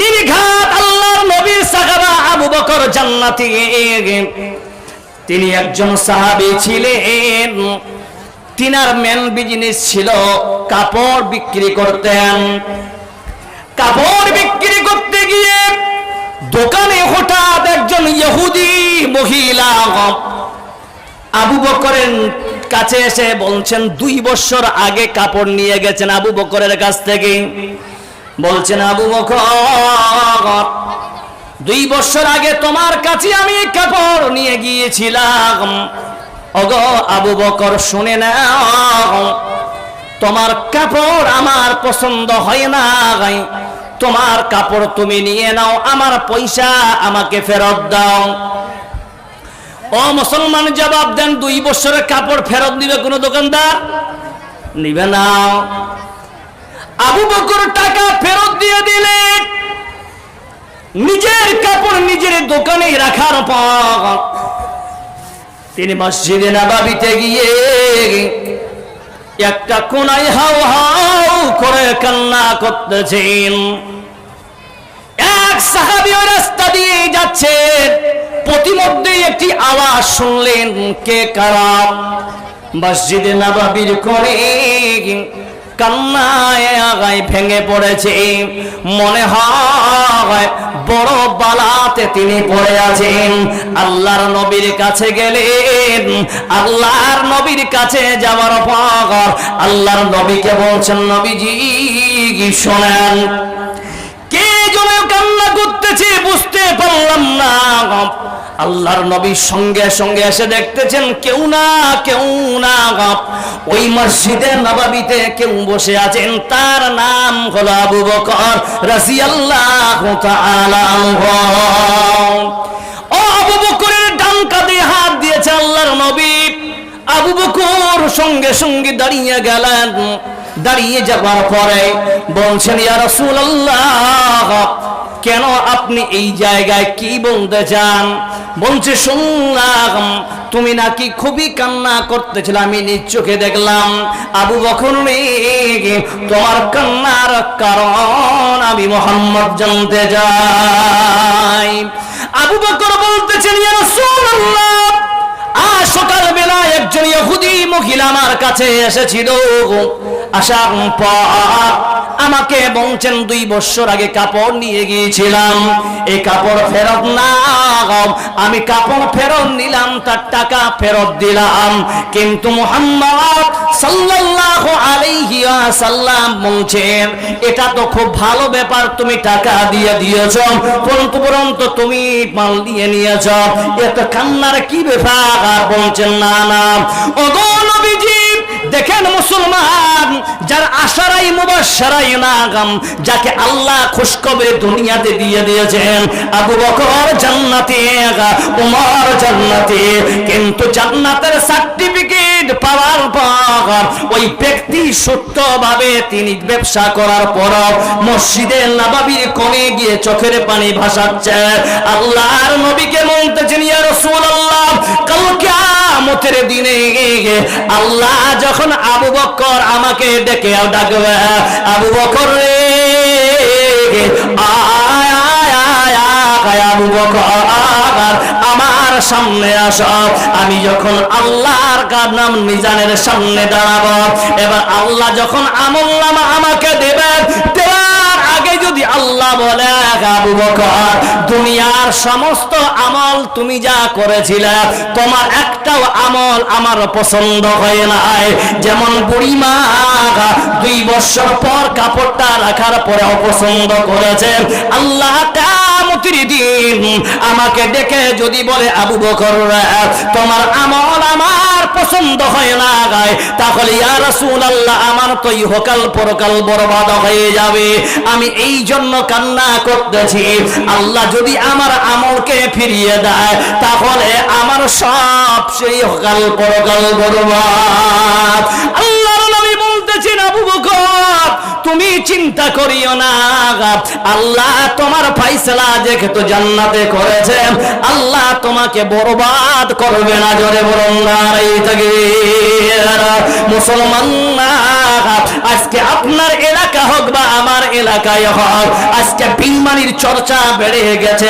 নির্ঘাত আল্লাহর নবীর সাহাবা আবু বকর জান্নাতি তিনি একজন সাহাবী ছিলেন। তিনার মেন বিজনেস ছিল কাপড় বিক্রি করতেন। কাপড় বিক্রি করতে গিয়ে দোকানে হঠাৎ একজন ইহুদি মহিলা আবু বকরের কাছে এসে বলছেন, দুই বছর আগে কাপড় নিয়ে গেছেন আবু বকরের কাছ থেকে। বলছেন আবু বকর, দুই বছর আগে তোমার কাছে আমি কাপড় নিয়ে গিয়েছিলাম। ওগো আবু বকর, শুনে নাও, তোমার কাপড় আমার পছন্দ হয় না তোমার কাপড় তুমি নিয়ে নাও, আমার পয়সা আমাকে ফেরত দাও। ও মুসলমান, জবাব দেন, দুই বছরের কাপড় ফেরত দিবে কোনো দোকানদার? নিবে না। আবু বকর টাকা ফেরত দিয়ে দিলেন। নিজের কাপড় নিজের দোকানে রাখার পর তিনি মসজিদে নাবাবিতে গিয়ে একটা কোনায় হাউ হাউ করে কান্না করতেছেন। এক সাহাবি রাস্তা দিয়ে যাচ্ছে। প্রতিমধ্যে একটি আওয়াজ শুনলেন, কে কারা? মসজিদে নাবাবির করে কান্নায় আগায় ভেঙে পড়েছে। মনে হয় বড় বালাতে তিনি পড়ে আছেন। আল্লাহর নবীর কাছে গেলেন। আল্লাহর নবীর কাছে যাওয়ার পর আল্লাহর নবীকে বলছেন, নবীজি, শোনেন। কে যেন কান্না করতেছে বুঝতে পারলাম না। আল্লাহর নবীর সঙ্গে সঙ্গে এসে দেখতেছেন, কেউ না কেউ না। ওই মসজিদে নবাবিতে কেউ বসে আছেন, তার নাম হলো আবু বকর তাআলা আনহু। ও আবু বকরের ডান কাঁধে হাত দিয়েছে আল্লাহর নবী আবু বকর সঙ্গে সঙ্গে দাঁড়িয়ে গেলেন দাঁড়িয়ে যাবার পরে বলছেন, ইয়া রাসূলুল্লাহ, কেন আপনি এই জায়গায় কি বলতে চান? বলছে, শুনলাম তুমি নাকি খুবই কান্না করতেছিল। আমি নিজ চোখে দেখলাম, আবু বকর তোমার কান্নার কারণ আমি মোহাম্মদ জানতে চাই। আবু বকর বলতেছেন, ইয়া রাসূলুল্লাহ, আজ সকালবেলা একজন ইহুদি মহিলা আমার কাছে এসেছিল। আমাকে বলছেন দুই বছর আগে কাপড় নিয়ে গিয়েছিলাম। এই কাপড় ফেরত না আমি কাপড় ফেরত নিলাম, তার টাকা ফেরত দিলাম। কিন্তু মুহাম্মদ সাল্লাল্লাহু বলছেন, এটা তো খুব ভালো ব্যাপার, তুমি টাকা দিয়ে দিয়েছ, পরন্তু পরন্তু তুমি মাল দিয়ে নিয়েছ। এত কান্নার কি ব্যাপার? বলছেন, না না যার আশারাই মুবাশশারাই নাগাম যাকে আল্লাহ খুশখবরে দুনিয়াতে দিয়ে দিয়েছেন। আবু বকর উমর কিন্তু জান্নাতের সার্টিফিকেট পাওয়ার পর ওই ব্যক্তি সত্যভাবে তিনি ব্যবসা করার পর মসজিদে নবাবির কোণে গিয়ে চোখের পানি ভাসাচ্ছে। আল্লাহর নবীকে বলতেছেন, ইয়া রাসূলুল্লাহ কাল কিয়ামতের দিনে আল্লাহ যখন আবু বকর আমাকে ডেকে ডাকবে, আবু বকর রে আমার সামনে আমি যখন আল্লাহর নাম মিজানের সামনে দাঁড়াবো, এবার আল্লাহ যখন আমল নামা আমাকে দেবেন যদি আল্লাহ বলে আবু বকর, দুনিয়ার সমস্ত আমল তুমি যা করেছিলে, তোমার একটাও আমল আমার পছন্দ হয় নাই। যেমন বুড়িমা দুই বছর পর কাপড়টা রাখার পরে অপছন্দ করেছেন আল্লাহ দিন আমাকে দেখে যদি বলে, আবু বকর, তোমার আমল আমার পছন্দ হয় না গায়, তাহলে ইয়া রাসূলুল্লাহ, আমার তো ইহকাল পরকাল বরবাদ হয়ে যাবে। আমি এই জন্য কান্না করতেছি। আল্লাহ যদি আমার আমলকে ফিরিয়ে দেয়, তাহলে আমার সব সেই হকাল পরকাল বরবাদ আল্লাহর নবী বলতেছেন আবু বকর তুমি চিন্তা করিও না আল্লাহ তোমার ফাইসলা যেহেতু জান্নাতে করেছে। আল্লাহ তোমাকে বরবাদ করবে না জোরে। মুসলমান আজকে আপনার এলাকা হোক বা আমার এলাকায় হোক, আজকে বিমানির চর্চা বেড়ে গেছে।